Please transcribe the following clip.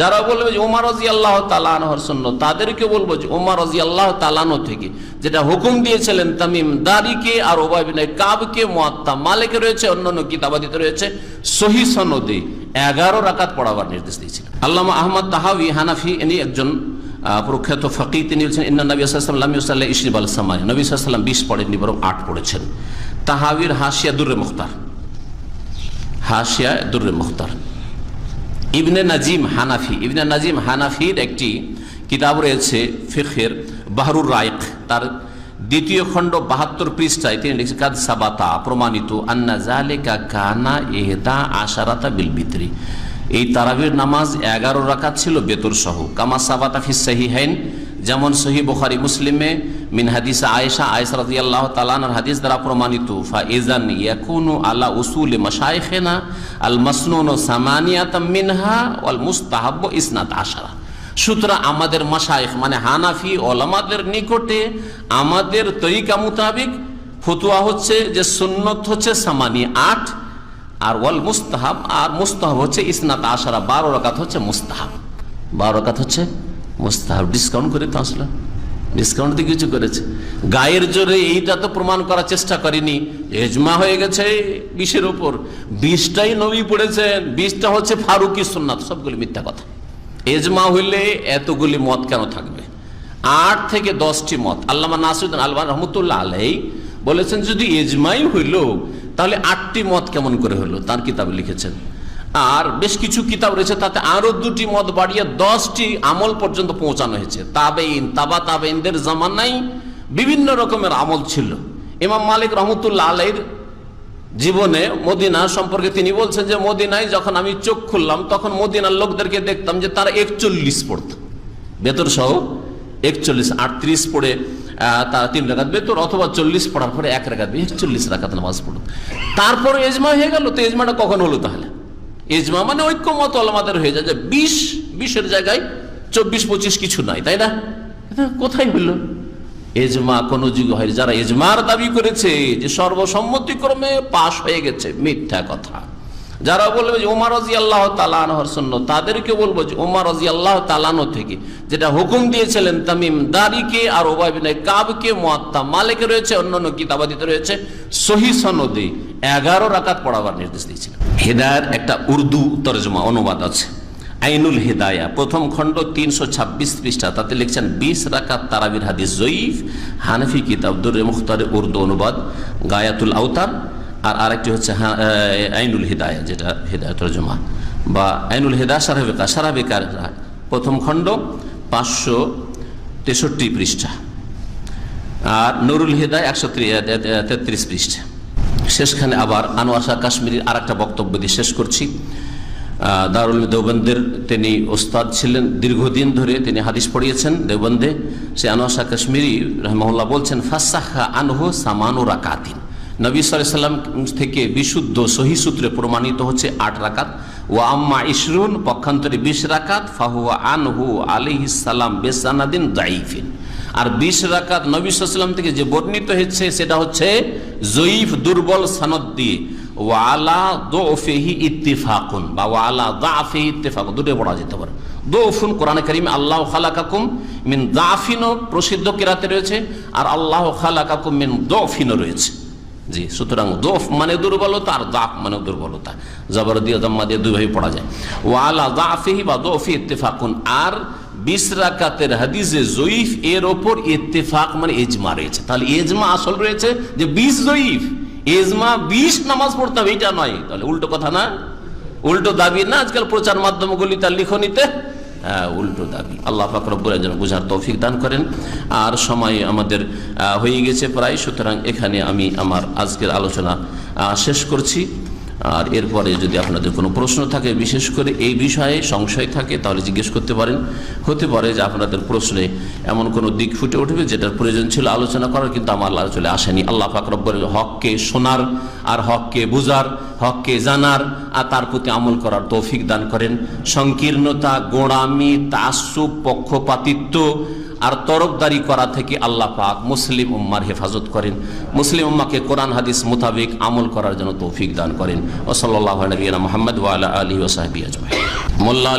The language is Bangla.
যারা বলবে যে ওমার রাজি আল্লাহ তালানহর শূন্য তাদেরকে বলব যে ওমার রাজি আল্লাহ তালানো থেকে যেটা হুকুম দিয়েছিলেন তামিম দারিকে আর ওবাবিন কাবকে মোয়াত্তা মালিকে রয়েছে, অন্যান্য কিতাবাদিতে রয়েছে, সহি সনদে এগারো রাকাত পড়াবার নির্দেশ দিয়েছিলেন। আল্লামা আহমদ তাহাবি হানাফি, ইনি একজন প্রখ্যাত ফকি তিনি বলছেন, ইন্না নবী সাল্লাম ইসলাম ইসরিব আল সামাই নবী সাল্লাম বিশ পড়েননি, বরং আট পড়েছেন। তাহাবির হাসিয়া দুর্রে মুখতার। হাসিয়া দুর্রে মুখতার। ইবনে নাজিম হানাফি, ইবনে নাজিম হানাফির একটি কিতাব রয়েছে ফেখের বাহরুর রায়ক তার দ্বিতীয় খণ্ড বাহাত্তর পৃষ্ঠায় তিনি লিখছেন, কাদ সাবাতা প্রমাণিত, আন্না জালেকা কানা এহদা আশারাতা বিল বিতরি এই তারাবির নামাজ এগারো রাকাত ছিল, বেতর সহ। কামা সাবাতা ফিস সাহিহাইন যেমন সহি বুখারি মুসলিমে মিন হাদিস আয়েশা আয়েশা রাদিয়াল্লাহু তাআলার হাদিস দ্বারা প্রমাণিত, ফা ইজান ইয়াকুনু আলা উসুল মাশাইখিনা আল মাসনুন সামানিয়াতাম মিনহা ওয়াল মুস্তাহাব্বু ইসনাত আশারা। সুতরাং আমাদের মাশাইখ মানে হানাফি ওলামাদের নিকটে আমাদের তরিকা মোতাবিক ফতুয়া হচ্ছে যে সুন্নত হচ্ছে সামানি আট আর ওয়াল মুস্তাহাব আর মুস্তাহাব হচ্ছে ইসনাত আশারা। বারো রাকাত হচ্ছে মুস্তাহাব। বারো রাকাত হচ্ছে মুস্তাহাব ডিসকাউন্ট করে তো আসলে। ডিসকাউন্ট দিয়ে কিছু করেছে। গায়ের জোরে এইটা তো প্রমাণ করার চেষ্টা করেনি। এজমা হয়ে গেছে বিশের ওপর বিশটাই নবী পড়েছেন। বিশটা হচ্ছে ফারুকি সুন্নাত, সবগুলি মিথ্যা কথা। এজমা হইলে এতগুলি মত কেন থাকবে? আট থেকে দশটি মত। আল্লামা নাসুদ্দিন আলমান রহমতুল্লাহ আলাই বলেছেন, যদি এজমাই হইল, তাহলে আটটি মত কেমন করে হলো? তার কিতাব লিখেছেন আর বেশ কিছু কিতাব রয়েছে, তাতে আরও দুটি মত বাড়িয়ে দশটি আমল পর্যন্ত পৌঁছানো হয়েছে। তাবেইন তাবা তাবেইনদের জামানাই বিভিন্ন রকমের আমল ছিল। ইমাম মালিক রহমতুল্লাহ আলাইর জীবনে মদিনা সম্পর্কে তিনি বলছেন যে, মদিনায় যখন আমি চোখ খুললাম, তখন মদিনার লোকদেরকে দেখতাম যে তারা একচল্লিশ পড়ত। বেতর সহ একচল্লিশ, আটত্রিশ পড়ে তারা তিন রাখাত বেতর অথবা চল্লিশ পড়ার পরে এক রাখাত একচল্লিশ রাখাত নামাজ পড়ত। তারপরে এজমা হয়ে গেল, তো এজমাটা কখন হলো তাহলে? এজমা মানে ঐক্যমত আলমাদের হয়ে যায় যে বিশ, বিশের জায়গায় চব্বিশ, পঁচিশ কিছু নাই, তাই না? কোথায় হইল? এজমা কোন যুগ হয়, যারা এজমার দাবি করেছে যে সর্বসম্মতিক্রমে পাশ হয়ে গেছে, মিথ্যা কথা। যারা বলবে যে ওমার রাজি আল্লাহ তালানহর শূন্য তাদেরকে বলব যে ওমার রাজি আল্লাহ তালানো থেকে যেটা হুকুম দিয়েছিলেন তামিম দারিকে আর ওবাবিন কাবকে, মোয়াত্তা মালিকে রয়েছে, অন্যান্য কিতাবাদিতে রয়েছে, সহি সনদে এগারো রাকাত পড়াবার নির্দেশ দিয়েছিলেন। হেদায়ের একটা উর্দু তর্জমা, অনুবাদ আছে। আইনুল হেদায়া, প্রথম খণ্ড তিনশো ছাব্বিশ পৃষ্ঠা, তাতে লিখছেন, বিশ রাকাত তারাবির হাদিস জয়ীফ, হানফি কিতাব মুখতারে উর্দু অনুবাদ, গায়াতুল আউতার আর আরেকটি হচ্ছে আইনুল হিদায়া, যেটা হেদায়া তর্জমা। বা আইনুল হেদায়া সারাবেকা সারাবেকার প্রথম খণ্ড পাঁচশো তেষট্টি পৃষ্ঠা। আর নুরুল হেদায় একশো তেত্রিশ পৃষ্ঠা। শেষখানে আবার আনোয়ার শাহ কাশ্মীরির আর একটা বক্তব্য দিয়ে শেষ করছি। দারুল দেওবন্দের তিনি ওস্তাদ ছিলেন, দীর্ঘদিন ধরে তিনি হাদিস পড়িয়েছেন দেওবন্দে। সে আনোয়ার শাহ কাশ্মীরি রহমল্লাহ বলছেন, ফাসাহা আনহু সামানু রাকাতিন। নবী সাল্লাম থেকে বিশুদ্ধ সহি সূত্রে প্রমাণিত হচ্ছে আট রাকাত। ও আম্মা ইসরুন পক্ষান্তরে বিশ রাকাত। ফাহুয়া আনহু আলিহিস সালাম বেসানাদিন দাইফিন আর বিশ রাকাত নবী সাল্লাম থেকে যে বর্ণিত হচ্ছে সেটা হচ্ছে জয়ীফ দুর্বল সনদ দিয়ে ওয়ালা দোফেহি বা ওয়ালা পড়া যেতে পারে। দোফুন আল্লাহ প্রসিদ্ধ কেরাতে রয়েছে, আর আল্লাহ মিন দফিনও রয়েছে। জি, সুতরাং দোফ মানে দুর্বলতা আর মানে দুর্বলতা। জবর দিয়ে, জম্মা দিয়ে দুইভাবে পড়া যায়। ওয়ালা দাফেহি বা দোফি আর বিশ রাকাতের হাদিসে জয়ীফ এর ওপর ইত্তেফাক মানে এজমা রয়েছে। তাহলে এজমা আসল রয়েছে যে বিশ জয়ীফ এজমা বিশ নামাজ পড়তে হবে এটা নয়। তাহলে উল্টো কথা না? উল্টো দাবি না? আজকাল প্রচার মাধ্যমগুলি তার লিখনিতে? হ্যাঁ, উল্টো দাবি। আল্লাহ ফাকরবুল যেন বুঝার তৌফিক দান করেন। আর সময় আমাদের হয়ে গেছে প্রায় সুতরাং এখানে আমি আমার আজকের আলোচনা শেষ করছি। আর এরপরে যদি আপনাদের কোনো প্রশ্ন থাকে, বিশেষ করে এই বিষয়ে সংশয় থাকে, তাহলে জিজ্ঞেস করতে পারেন। হতে পারে যে আপনাদের প্রশ্নে এমন কোনো দিক ফুটে উঠবে যেটার প্রয়োজন ছিল আলোচনা করার, কিন্তু আমার আলোচনা আসেনি। আল্লাহ ফাকরব্বর হককে শোনার আর হককে বুঝার, হককে জানার আর তার প্রতি আমল করার তৌফিক দান করেন। সংকীর্ণতা, গোড়ামি তাসুব পক্ষপাতিত্ব আর তরফদারি করা থেকে আল্লাহ পাক মুসলিম উম্মার হেফাজত করেন। মুসলিম উম্মাকে কোরআন, হাদিস মোতাবেক আমল করার জন্য তৌফিক দান করেন। ও সাল্লাহ নবীনা মোহাম্মদ ওয়ালা আলী ওসাহাবি আজমাই মোল্লা